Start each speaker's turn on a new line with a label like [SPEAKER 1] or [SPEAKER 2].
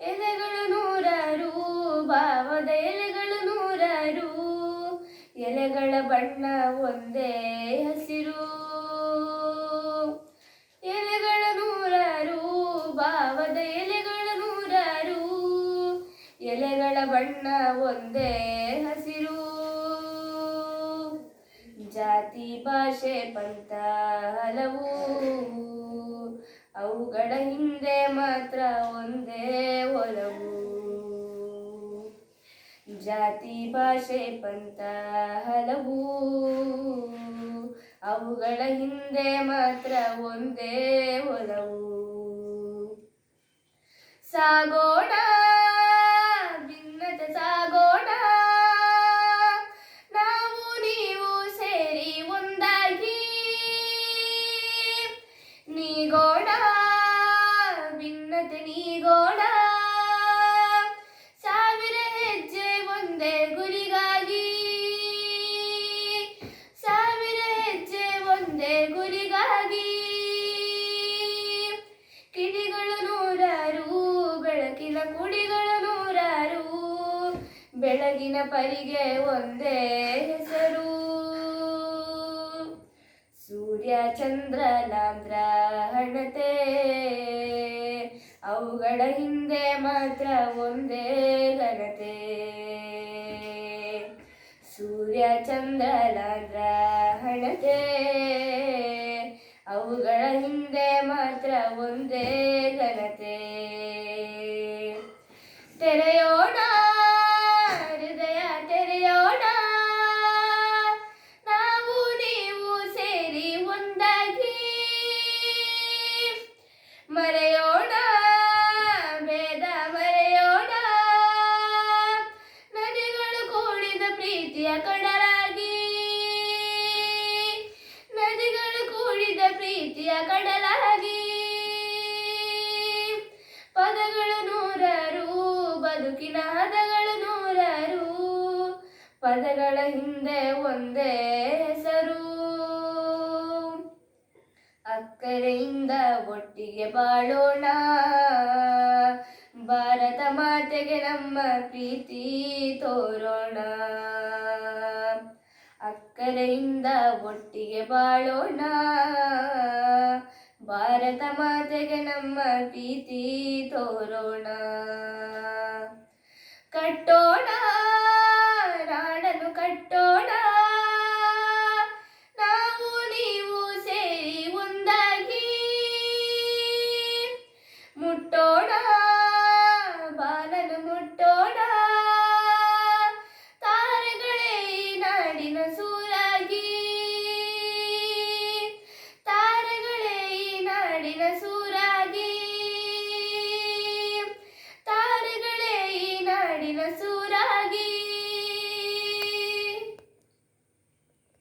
[SPEAKER 1] ಎಲೆಗಳು ನೂರಾರು ಭಾವದ ಎಲೆಗಳು ನೂರಾರು ಎಲೆಗಳ ಬಣ್ಣ ಒಂದೇ ಹಸಿರು ಬಣ್ಣ ಒಂದೇ ಹಸಿರು. ಜಾತಿ, ಭಾಷೆ, ಪಂಥ, ಹಲವು. ಅವುಗಳ ಹಿಂದೆ ಮಾತ್ರ ಒಂದೇ ಒಲವು. ಜಾತಿ, ಭಾಷೆ, ಪಂಥ, ಹಲವು. ಅವುಗಳ ಹಿಂದೆ ಮಾತ್ರ ಒಂದೇ ಒಲವು. ಸಾಗೋಣ. ಕುಡಿಗಳು ನೂರಾರು, ಬೆಳಗಿನ ಪರಿಗೆ ಒಂದೇ ಹೆಸರು. ಸೂರ್ಯ, ಚಂದ್ರ ಲಾಂದ್ರ ಹಣತೆ. ಅವುಗಳ ಹಿಂದೆ ಮಾತ್ರ ಒಂದೇ ಘನತೆ. ಸೂರ್ಯ, ಚಂದ್ರ ಲಾಂದ್ರ ಹಣತೆ. ಅವುಗಳ ಹಿಂದೆ ಮಾತ್ರ ಒಂದೇ ಘನತೆ. ತೆರೆಯೋಣ, ಹೃದಯ ತೆರೆಯೋಣ. ನಾವು ನೀವು ಸೇರಿ ಒಂದಾಗಿ ಮರೆಯೋಣ, ಭೇದ ಮರೆಯೋಣ. ನದಿಗಳು ಕೂಡಿದ ಪ್ರೀತಿಯ ಕಡಲಾಗಿ, ನದಿಗಳು ಕೂಡಿದ ಪ್ರೀತಿಯ ಕಡಲಾಗಿ ಬದುಕಿನ ಹದಗಳು ನೂರಾರು, ಪದಗಳ ಹಿಂದೆ ಒಂದೇ ಹೆಸರು. ಅಕ್ಕರೆಯಿಂದ ಒಟ್ಟಿಗೆ ಬಾಳೋಣ, ಭಾರತ ಮಾತೆಗೆ ನಮ್ಮ ಪ್ರೀತಿ ತೋರೋಣ. ಅಕ್ಕರೆಯಿಂದ ಒಟ್ಟಿಗೆ ಬಾಳೋಣ ಭಾರತ ಮಾತೆಗೆ ನಮ್ಮ ಪ್ರೀತಿ ತೋರೋಣ. ಕಟ್ಟೋಣ.